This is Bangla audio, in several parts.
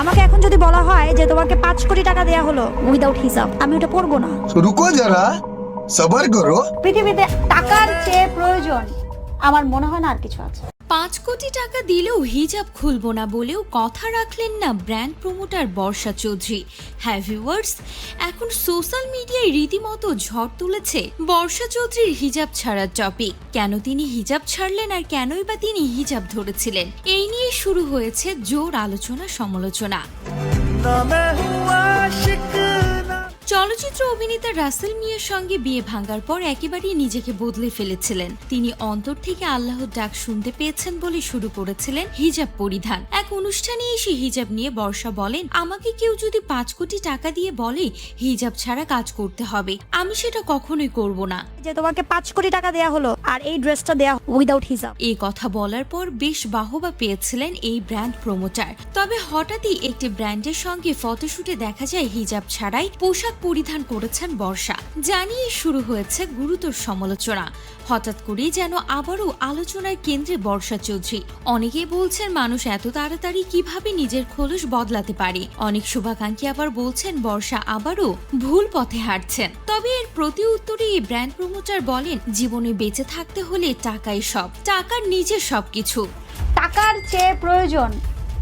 আমাকে এখন যদি বলা হয় যে তোমাকে পাঁচ কোটি টাকা দেয়া হলো উইদাউট হিসাব আমি ওটা পড়ব না। রুকো যারা সবার করো। পৃথিবীতে টাকার চেয়ে প্রয়োজন আমার মনে হয় না আর কিছু আছে। পাঁচ কোটি টাকা দিলেও হিজাব খুলব না বলেও কথা রাখলেন না ব্র্যান্ড প্রমোটার বর্ষা চৌধুরী। হ্যাঁ ভিউয়ার্স, এখন সোশ্যাল মিডিয়ায় রীতিমতো ঝড় তুলেছে বর্ষা চৌধুরীর হিজাব ছাড়ার টপিক। কেন তিনি হিজাব ছাড়লেন আর কেনই বা তিনি হিজাব ধরেছিলেন? এই নিয়ে শুরু হয়েছে জোর আলোচনা সমালোচনা চলচ্চিত্র অভিনেতা রাসেল মিয়ার সঙ্গে বিয়ে ভাঙার পর একেবারেই নিজেকে বদলে ফেলেছিলেন। তিনি অন্তর থেকে আল্লাহর ডাক শুনতে পেয়েছেন বলে শুরু করেছিলেন হিজাব পরিধান। এক অনুষ্ঠানে এসে হিজাব নিয়ে বর্ষা বলেন আমাকে কেউ যদি পাঁচ কোটি টাকা দিয়ে বলে হিজাব ছাড়া কাজ করতে হবে। আমি সেটা কখনোই করব না। যে তোমাকে পাঁচ কোটি টাকা দেয়া হলো আর এই ড্রেসটা দেয়া উইদাউট হিসাব এই কথা বলার পর বেশ বাহবা পেয়েছিলেন এই ব্র্যান্ড প্রমোটার। তবে হঠাৎই একটি ব্র্যান্ডের সঙ্গে ফটোশুটে দেখা যায় হিজাব ছাড়াই পোশাক পরিধান করেছেন বর্ষা। জানিয়ে শুরু হয়েছে গুরুতর সমালোচনা। হঠাৎ করেই যেন আবারও আলোচনার কেন্দ্রে বর্ষা চৌধুরী। অনেকেই বলছেন মানুষ এত তাড়াতাড়ি কীভাবে নিজের খোলস বদলাতে পারে। অনেক শুভাকাঙ্ক্ষী আবার বলছেন বর্ষা আবারও ভুল পথে হাঁটছেন। তবে এর প্রতি উত্তরে ব্র্যান্ড প্রমোটার বলেন, জীবনে বেঁচে থাকতে হলে টাকাই সব, টাকার নিজের সবকিছু। টাকার চেয়ে প্রয়োজন,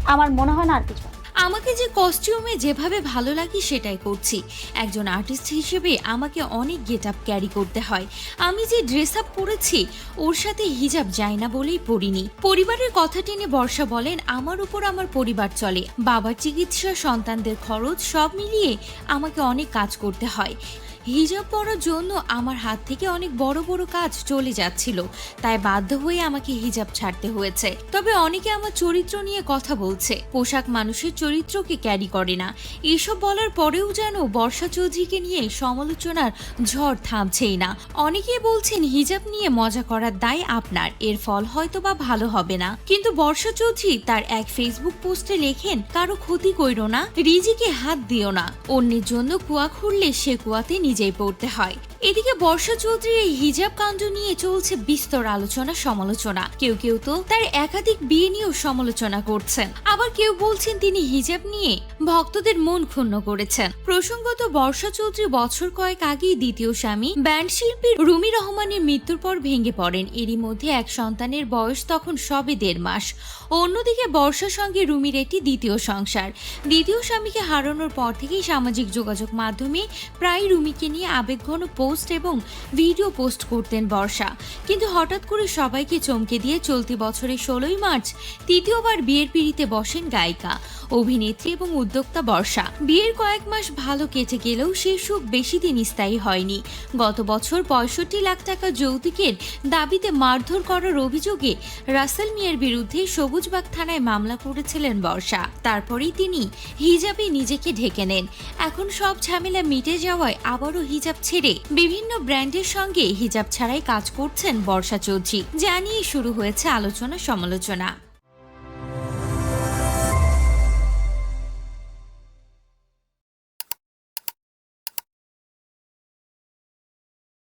আমার মনে হয় না আর কিছু। আমাকে যে কস্টিউমে যেভাবে ভালো লাগে সেটাই করছি। একজন আর্টিস্ট হিসেবে আমাকে অনেক গেট আপ ক্যারি করতে হয়। আমি যে ড্রেস আপ পরেছি ওর সাথে হিজাব যায় না বলেই পড়িনি পরিবারের কথা টেনে বর্ষা বলেন, আমার উপর আমার পরিবার চলে। বাবার চিকিৎসা, সন্তানদের খরচ, সব মিলিয়ে আমাকে অনেক কাজ করতে হয়। হিজাব পরার জন্য আমার হাত থেকে অনেক বড় বড় কাজ চলে যাচ্ছিল, তাই বাধ্য হয়ে আমাকে হিজাব ছাড়তে হয়েছে। তবে অনেকে আমার চরিত্র নিয়ে কথা বলছে, পোশাক মানুষের চরিত্রকে ক্যারি করে না। এসব বলার পরেও যেন বর্ষা চৌধুরীকে নিয়ে সমালোচনার ঝড় থামছেই না। অনেকেই বলছেন হিজাব নিয়ে মজা করার দায় আপনার, এর ফল হয়তো বা ভালো হবে না। কিন্তু বর্ষা চৌধুরী তার এক ফেসবুক পোস্টে লেখেন, কারও ক্ষতি কইরো না, রিজিকে হাত দিও না। অন্যের জন্য কুয়া খুঁড়লে সে কুয়াতে নিজেই পড়তে হয়। এদিকে বর্ষা চৌধুরীর এই হিজাব কাণ্ড নিয়ে চলছে বিস্তর আলোচনা, সমালোচনা। কেউ কেউ তো তার একাধিক বিয়ে নিয়েও সমালোচনা করছেন। আবার কেউ বলছেন তিনি হিজাব নিয়ে ভক্তদের মন ক্ষুণ্ণ করেছেন। প্রসঙ্গত বর্ষা চৌধুরী বছর কয়েক আগেই দ্বিতীয় স্বামী ব্যান্ড শিল্পী রুমি রহমানের মৃত্যুর পর ভেঙে পড়েন। এরই মধ্যে এক সন্তানের বয়স তখন সবে দেড় মাস। অন্যদিকে বর্ষার সঙ্গে রুমির একটি দ্বিতীয় সংসার। দ্বিতীয় স্বামীকে হারানোর পর থেকেই সামাজিক যোগাযোগ মাধ্যমে প্রায় রুমিকে নিয়ে আবেগঘন পোস্ট এবং ভিডিও পোস্ট করতেন বর্ষা। কিন্তু হঠাৎ করে সবাইকে চমকে দিয়ে চলতি বছরের ষোলোই মার্চ তৃতীয়বার বিয়ের পিড়িতে বসেন গায়িকা, অভিনেত্রী এবং উদ্যোক্তা বর্ষা। বিয়ের কয়েক মাস ভালো কেটে গেলেও সেই সুখ বেশি দিন স্থায়ী হয়নি। গত বছর পঁয়ষট্টি লাখ টাকা যৌতুকের দাবিতে মারধর করার অভিযোগে রাসেল মিয়ার বিরুদ্ধে সবুজবাগ থানায় মামলা করেছিলেন বর্ষা। তারপরেই তিনি হিজাবে নিজেকে ঢেকে নেন। এখন সব ঝামেলা মিটে যাওয়ায় আবারও হিজাব ছেড়ে বিভিন্ন ব্র্যান্ডের সঙ্গে হিজাব ছাড়াই কাজ করছেন বর্ষা চৌধুরী। যা নিয়ে শুরু হয়েছে আলোচনা সমালোচনা